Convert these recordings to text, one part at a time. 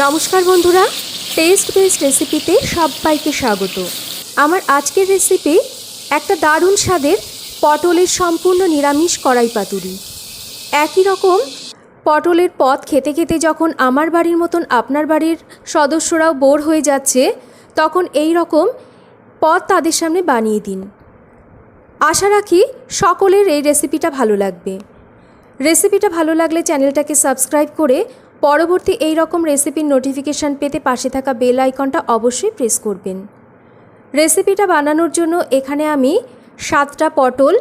নমস্কার বন্ধুরা test best রেসিপিতে সবাইকে স্বাগত। আমার আজকের রেসিপি একটা দারুণ স্বাদের পটলের সম্পূর্ণ নিরামিষ কড়াই পাতুরি। একই রকম পটলের পদ খেতে খেতে যখন আমার বাড়ির মতন আপনার বাড়ির সদস্যরাও বোর হয়ে যাচ্ছে, তখন এই রকম পদ তাদের সামনে বানিয়ে দিন। আশা রাখি সকলের এই রেসিপিটা ভালো লাগবে। রেসিপিটা ভালো লাগলে চ্যানেলটাকে সাবস্ক্রাইব করে পরবর্তী এই রকম রেসিপির নোটিফিকেশান পেতে পাশে থাকা বেল আইকনটা অবশ্যই প্রেস করবেন। রেসিপিটা বানানোর জন্য এখানে আমি সাতটা পটল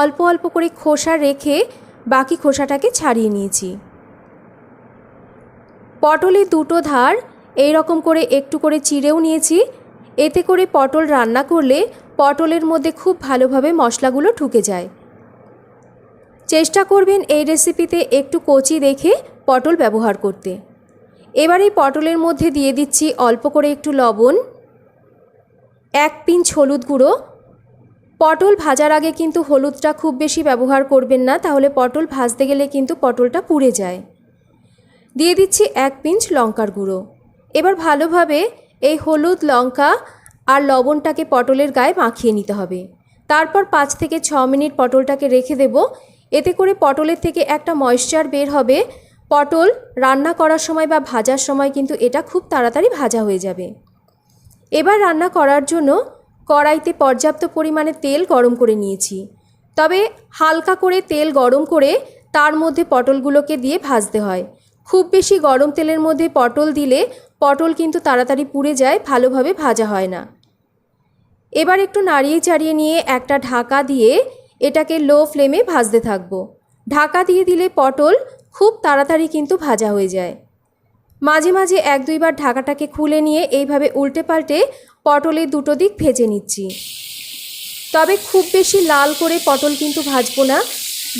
অল্প অল্প করে খোসা রেখে বাকি খোসাটাকে ছাড়িয়ে নিয়েছি। পটলে দুটো ধার এই রকম করে একটু করে চিড়েও নিয়েছি। এতে করে পটল রান্না করলে পটলের মধ্যে খুব ভালোভাবে মশলাগুলো ঢুকে যায়। চেষ্টা করবেন এই রেসিপিতে একটু কচি দেখে পটল ব্যবহার করতে। এবার এই পটলের মধ্যে দিয়ে দিচ্ছি অল্প করে একটু লবণ, এক পিঞ্চ হলুদ গুঁড়ো। পটল ভাজার আগে কিন্তু হলুদটা খুব বেশি ব্যবহার করবেন না, তাহলে পটল ভাজতে গেলে কিন্তু পটলটা পুড়ে যায়। দিয়ে দিচ্ছি এক পিঞ্চ লঙ্কার গুঁড়ো। এবার ভালোভাবে এই হলুদ, লঙ্কা আর লবণটাকে পটলের গায়ে মাখিয়ে নিতে হবে। তারপর পাঁচ থেকে ছ মিনিট পটলটাকে রেখে দেব। এতে করে পটলের থেকে একটা ময়েশ্চার বের হবে পটল রান্না করার সময় বা ভাজার সময় কিন্তু এটা খুব তাড়াতাড়ি ভাজা হয়ে যাবে। এবার রান্না করার জন্য কড়াইতে পর্যাপ্ত পরিমাণে তেল গরম করে নিয়েছি। তবে হালকা করে তেল গরম করে তার মধ্যে পটলগুলোকে দিয়ে ভাজতে হয়। খুব বেশি গরম তেলের মধ্যে পটল দিলে পটল কিন্তু তাড়াতাড়ি পুড়ে যায়, ভালোভাবে ভাজা হয় না। এবার একটু নাড়িয়ে চাড়িয়ে নিয়ে একটা ঢাকা দিয়ে এটাকে লো ফ্লেমে ভাজতে থাকব। ঢাকা দিয়ে দিলে পটল খুব তাড়াতাড়ি কিন্তু ভাজা হয়ে যায়। মাঝে মাঝে এক দুইবার ঢাকাটাকে খুলে নিয়ে এইভাবে উল্টে পাল্টে পটলের দুটো দিক ভেজে নিচ্ছি। তবে খুব বেশি লাল করে পটল কিন্তু ভাজবো না।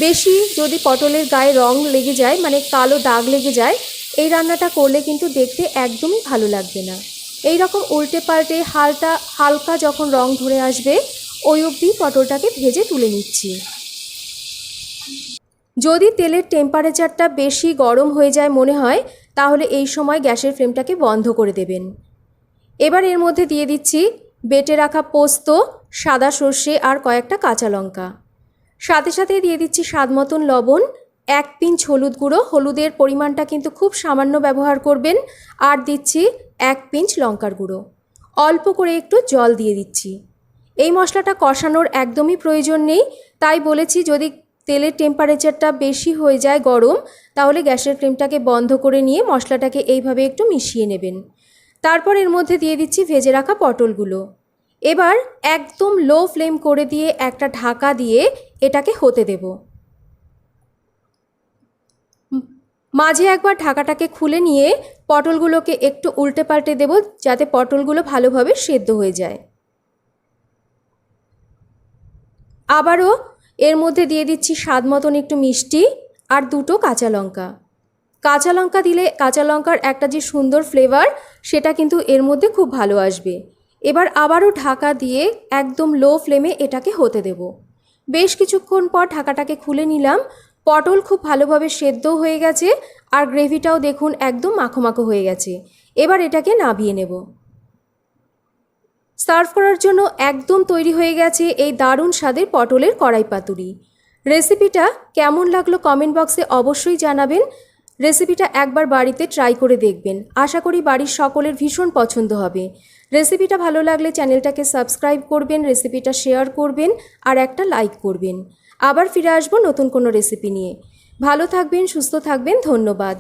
বেশি যদি পটলের গায়ে রং লেগে যায় মানে কালো দাগ লেগে যায়, এই রান্নাটা করলে কিন্তু দেখতে একদমই ভালো লাগবে না। এই রকম উল্টে পাল্টে হালটা, হালকা যখন রং ধরে আসবে, ওই অবধি পটলটাকে ভেজে তুলে নিচ্ছি। যদি তেলের টেম্পারেচারটা বেশি গরম হয়ে যায় মনে হয়, তাহলে এই সময় গ্যাসের ফ্লেমটাকে বন্ধ করে দেবেন। এবার এর মধ্যে দিয়ে দিচ্ছি বেটে রাখা পোস্ত, সাদা সর্ষে আর কয়েকটা কাঁচা লঙ্কা। সাথে সাথে দিয়ে দিচ্ছি স্বাদ মতন লবণ, এক পিঞ্চ হলুদ গুঁড়ো। হলুদের পরিমাণটা কিন্তু খুব সামান্য ব্যবহার করবেন। আর দিচ্ছি এক পিঞ্চ লঙ্কার গুঁড়ো। অল্প করে একটু জল দিয়ে দিচ্ছি। এই মশলাটা কষানোর একদমই প্রয়োজন নেই। তাই বলেছি যদি তেলের টেম্পারেচারটা বেশি হয়ে যায় গরম, তাহলে গ্যাসের ফ্লেমটাকে বন্ধ করে নিয়ে মশলাটাকে এইভাবে একটু মিশিয়ে নেবেন। তারপর এর মধ্যে দিয়ে দিচ্ছি ভেজে রাখা পটলগুলো। এবার একদম লো ফ্লেম করে দিয়ে একটা ঢাকা দিয়ে এটাকে হতে দেব। মাঝে একবার ঢাকাটাকে খুলে নিয়ে পটলগুলোকে একটু উল্টে পাল্টে দেব যাতে পটলগুলো ভালোভাবে সেদ্ধ হয়ে যায়। আবারও এর মধ্যে দিয়ে দিচ্ছি স্বাদ মতন একটু মিষ্টি আর দুটো কাঁচা লঙ্কা। কাঁচা লঙ্কা দিলে, কাঁচা লঙ্কার একটা যে সুন্দর ফ্লেভার সেটা কিন্তু এর মধ্যে খুব ভালো আসবে। এবার আবারও ঢাকা দিয়ে একদম লো ফ্লেমে এটাকে হতে দেব। বেশ কিছুক্ষণ পর ঢাকাটাকে খুলে নিলাম। পটল খুব ভালোভাবে সেদ্ধ হয়ে গেছে আর গ্রেভিটাও দেখুন একদম মাখো মাখো হয়ে গেছে। এবার এটাকে নাবিয়ে নেব। সার্ভ করার জন্য একদম তৈরি হয়ে গেছে এই দারুণ স্বাদের পটলের কড়াই পাতুরি রেসিপিটা কেমন লাগল কমেন্ট বক্সে অবশ্যই জানাবেন। রেসিপিটা একবার বাড়িতে ট্রাই করে দেখবেন। আশা করি বাড়ির সকলের ভীষণ পছন্দ হবে। রেসিপিটা ভালো লাগলে চ্যানেলটাকে সাবস্ক্রাইব করবেন, রেসিপিটা শেয়ার করবেন আর একটা লাইক করবেন। আবার ফিরে আসব নতুন কোনো রেসিপি নিয়ে। ভালো থাকবেন, সুস্থ থাকবেন, ধন্যবাদ।